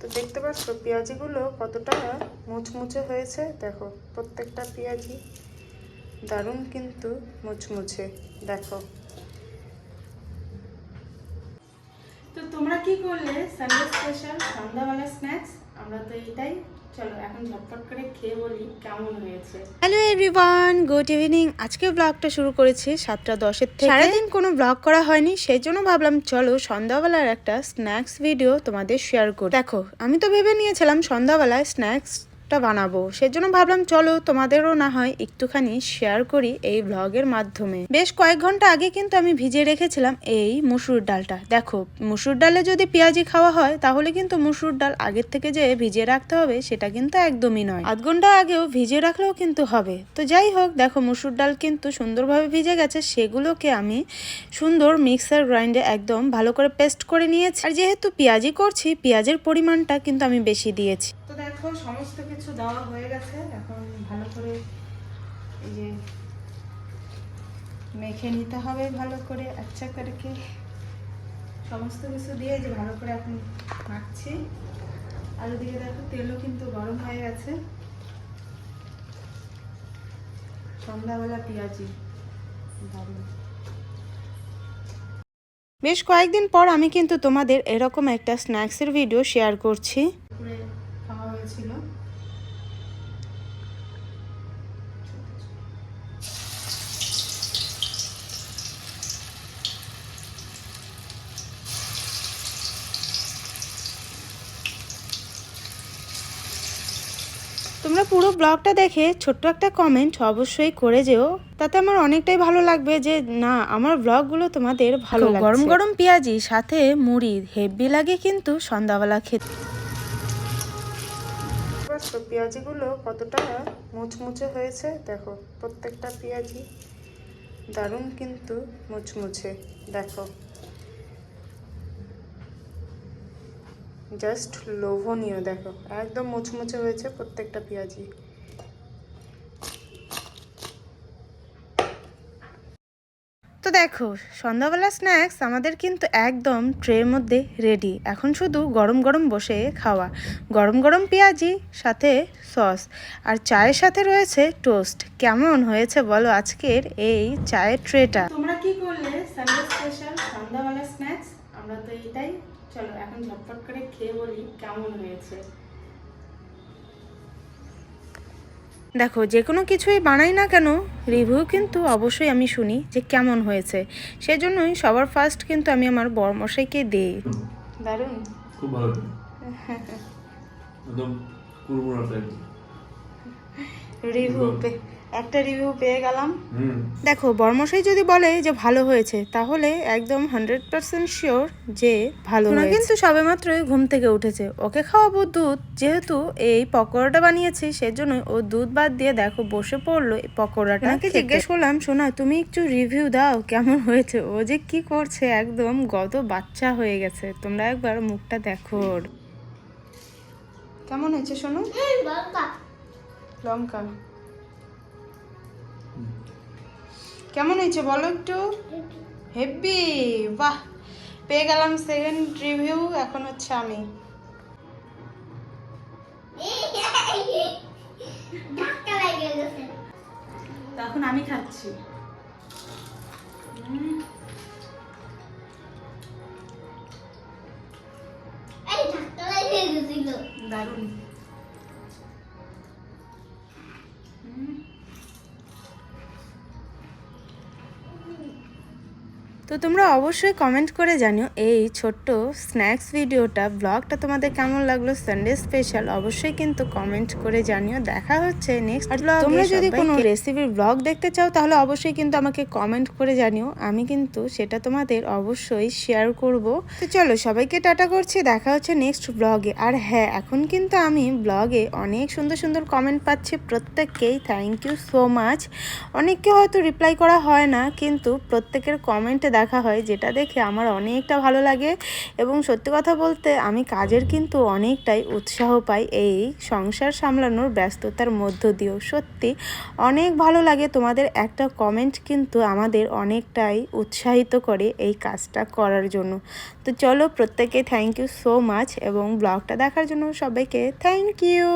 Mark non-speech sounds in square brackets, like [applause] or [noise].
তো দেখতে পাচ্ছ, পেঁয়াজিগুলো কতটা মুচমুচে হয়েছে। দেখো, প্রত্যেকটা পেঁয়াজি দারুণ কিন্তু মুচমুচে। দেখো। তো তোমরা কি করলে? সানডে স্পেশাল সন্ধ্যাবেলা স্ন্যাক্স আমরা তো এটাই হ্যালো এভরিওয়ান গুড ইভিনিং আজকে ব্লগটা শুরু করেছি সাতটা দশের থেকে। সারাদিন কোনো ব্লগ করা হয়নি সেই জন্য ভাবলাম চলো সন্ধ্যাবেলার একটা স্ন্যাক্স ভিডিও তোমাদের শেয়ার করি। দেখো, আমি তো ভেবে নিয়েছিলাম সন্ধ্যাবেলায় স্ন্যাক্সটা বানাবো। সেজন্য ভাবলাম, চলো তোমাদেরও না হয় একটুখানি শেয়ার করি এই ব্লগের মাধ্যমে। বেশ কয়েক ঘণ্টা আগে কিন্তু আমি ভিজিয়ে রেখেছিলাম এই মুসুর ডালটা। দেখো, মুসুর ডালে যদি পেঁয়াজি খাওয়া হয়, তাহলে কিন্তু মুসুর ডাল আগের থেকে যে ভিজিয়ে রাখতে হবে, সেটা কিন্তু একদমই নয়। আধ ঘণ্টা আগেও ভিজিয়ে রাখলেও কিন্তু হবে। তো যাই হোক, দেখো, মুসুর ডাল কিন্তু সুন্দরভাবে ভিজে গেছে। সেগুলোকে আমি সুন্দর মিক্সার গ্রাইন্ডে একদম ভালো করে পেস্ট করে নিয়েছি। আর যেহেতু পেঁয়াজি করছি, পেঁয়াজের পরিমাণটা কিন্তু আমি বেশি দিয়েছি। তো দেখো, সমস্ত কিছু দেওয়া হয়ে গেছে। এখন ভালো করে এই যে মেখে নিতে হবে ভালো করে আচ্ছা করে সমস্ত কিছু দিয়ে যে ভালো করে এখন মাখছি। আর ওদিকে দেখো, তেলও কিন্তু গরম হয়ে গেছে। সন্ধ্যাবেলা পেঁয়াজি। দারুণ। বেশ কয়েকদিন পর আমি কিন্তু তোমাদের এরকম একটা স্ন্যাক্সের ভিডিও শেয়ার করছি করে খাওয়া হয়েছিল তোমরা পুরো ব্লগটা দেখে ছোট্ট একটা কমেন্ট অবশ্যই করে যেও। তাতে আমার অনেকটাই ভালো লাগবে যে না আমার ব্লগগুলো তোমাদের ভালো। গরম গরম পেঁয়াজি সাথে মুড়ি হেভি লাগে কিন্তু সন্ধ্যাবেলা খেতে। পেঁয়াজিগুলো কতটা মুচমুচে হয়েছে দেখো প্রত্যেকটা পেঁয়াজি দারুণ কিন্তু মুচমুচে দেখো। জাস্ট লোভনীয়, দেখো। একদম মুচমুচে হয়েছে প্রত্যেকটা পেঁয়াজি তো দেখো, সন্ধ্যাবেলা স্ন্যাক্স আমাদের কিন্তু একদম ট্রের মধ্যে রেডি এখন শুধু গরম গরম বসে খাওয়া। গরম গরম পেঁয়াজি, সাথে সস। আর চায়ের সাথে রয়েছে টোস্ট। কেমন হয়েছে বলো আজকের এই চায়ের ট্রেটা? তোমরা কি করলে? সানডে স্পেশাল সন্ধ্যাবেলা স্ন্যাক্স আমরা তো এইটাই। চলো এখন ঝটপট করে খেয়ে বলি কেমন হয়েছে। দেখো যে কোনো কিছুই বানাই না কেন রিভিউ কিন্তু অবশ্যই আমি শুনি যে কেমন হয়েছে। সেজন্যই সবার ফার্স্ট কিন্তু আমি আমার বরমশাইকে দিই। দারুণ। খুব ভালো। [laughs] একদম কুরমুরা টাইপ রিভিউ একটা রিভিউ পেয়ে গেলাম। দেখো বর্মশাই যদি বলে যে ভালো হয়েছে তাহলে একদম হান্ড্রেড পার্সেন্ট শিওর যে ভালো না কিন্তু সবে মাত্রই ঘুম থেকে উঠেছে। ওকে খাওয়াবো দুধ যেহেতু এই পকোড়াটা বানিয়েছি সেজন্য ও দুধ বাদ দিয়ে দেখো বসে পড়ল এই পকোড়াটা ওকে জিজ্ঞেস করলাম শোনা তুমি একটু রিভিউ দাও কেমন হয়েছে? ও যে কি করছে একদম গত বাচ্চা হয়ে গেছে। তোমরা একবার মুখটা দেখো ওর। কেমন হয়েছে শোনো? লঙ্কা। কেমন হয়েছে বলো একটু? হেভি বাহ পেয়ে গেলাম সেকেন্ড রিভিউ এখন হচ্ছে আমি। তখন আমি খাচ্ছি। উম, দারুণ তো তোমরা অবশ্যই কমেন্ট করে জানিও এই ছোট্ট স্ন্যাক্স ভিডিওটা ব্লগটা তোমাদের কেমন লাগল সানডে স্পেশাল অবশ্যই কিন্তু কমেন্ট করে জানিও। দেখা হচ্ছে নেক্সট ব্লগ তোমরা যদি কোনো রেসিপির ব্লগ দেখতে চাও তাহলে অবশ্যই কিন্তু আমাকে কমেন্ট করে জানিও। আমি কিন্তু সেটা তোমাদের অবশ্যই শেয়ার করব। তো চলো সবাইকে টাটা করছি দেখা হচ্ছে নেক্সট ব্লগে আর হ্যাঁ এখন কিন্তু আমি ব্লগে অনেক সুন্দর সুন্দর কমেন্ট পাচ্ছি প্রত্যেককেই। থ্যাংক ইউ সো মাচ অনেককে হয়তো রিপ্লাই করা হয় না কিন্তু প্রত্যেকের কমেন্টে দেখা হয়, যেটা দেখে আমার অনেকটা ভালো লাগে। এবং সত্যি কথা বলতে আমি কাজের কিন্তু অনেকটাই উৎসাহ পাই এই সংসার সামলানোর ব্যস্ততার মধ্য দিয়েও। সত্যি অনেক ভালো লাগে তোমাদের একটা কমেন্ট কিন্তু আমাদের অনেকটাই উৎসাহিত করে এই কাজটা করার জন্য। তো চলো প্রত্যেকে থ্যাংক ইউ সো মাচ এবং ব্লগটা দেখার জন্য সবাইকে থ্যাংক ইউ